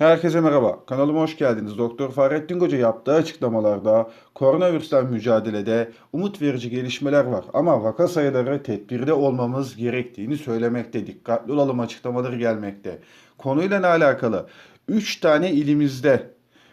Herkese merhaba. Kanalıma hoş geldiniz. Doktor Fahrettin Koca yaptığı açıklamalarda koronavirüsten mücadelede umut verici gelişmeler var. Ama vaka sayıları tedbirde olmamız gerektiğini söylemekte. Dikkatli olalım açıklamaları gelmekte. Konuyla ne alakalı? 3 tane ilimizde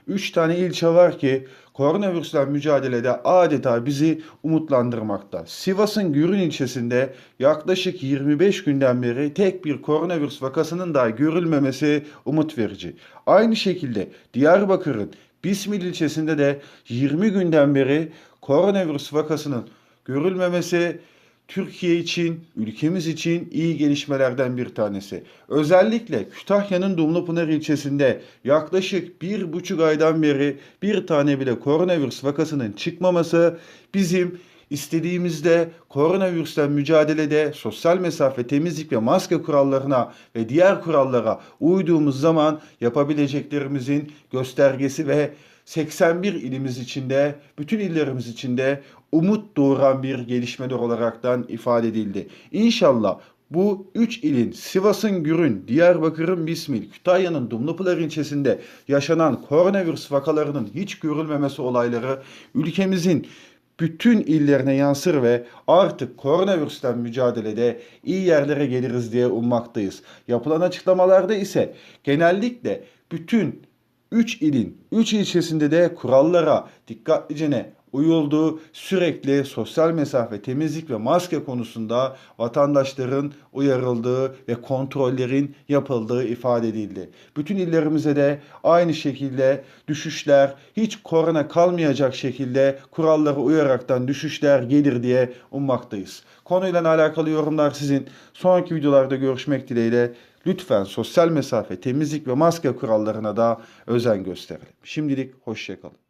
3 tane ilçe var ki koronavirüsle mücadelede adeta bizi umutlandırmakta. Sivas'ın Gürün ilçesinde yaklaşık 25 günden beri tek bir koronavirüs vakasının daha görülmemesi umut verici. Aynı şekilde Diyarbakır'ın Bismil ilçesinde de 20 günden beri koronavirüs vakasının görülmemesi Türkiye için, ülkemiz için iyi gelişmelerden bir tanesi. Özellikle Kütahya'nın Dumlupınar ilçesinde yaklaşık bir buçuk aydan beri bir tane bile koronavirüs vakasının çıkmaması bizim istediğimizde koronavirüsten mücadelede sosyal mesafe, temizlik ve maske kurallarına ve diğer kurallara uyduğumuz zaman yapabileceklerimizin göstergesi ve 81 ilimiz içinde, bütün illerimiz içinde umut doğuran bir gelişmeler olaraktan ifade edildi. İnşallah bu üç ilin Sivas'ın Gürün, Diyarbakır'ın Bismil, Kütahya'nın Dumlupınar ilçesinde yaşanan koronavirüs vakalarının hiç görülmemesi olayları ülkemizin bütün illerine yansır ve artık koronavirüsten mücadelede iyi yerlere geliriz diye ummaktayız. Yapılan açıklamalarda ise genellikle bütün 3 ilin 3 ilçesinde de kurallara dikkatlicene uyulduğu sürekli sosyal mesafe, temizlik ve maske konusunda vatandaşların uyarıldığı ve kontrollerin yapıldığı ifade edildi. Bütün illerimize de aynı şekilde düşüşler hiç korona kalmayacak şekilde kurallara uyaraktan düşüşler gelir diye ummaktayız. Konuyla alakalı yorumlar sizin. Sonraki videolarda görüşmek dileğiyle lütfen sosyal mesafe, temizlik ve maske kurallarına da özen gösterelim. Şimdilik hoşçakalın.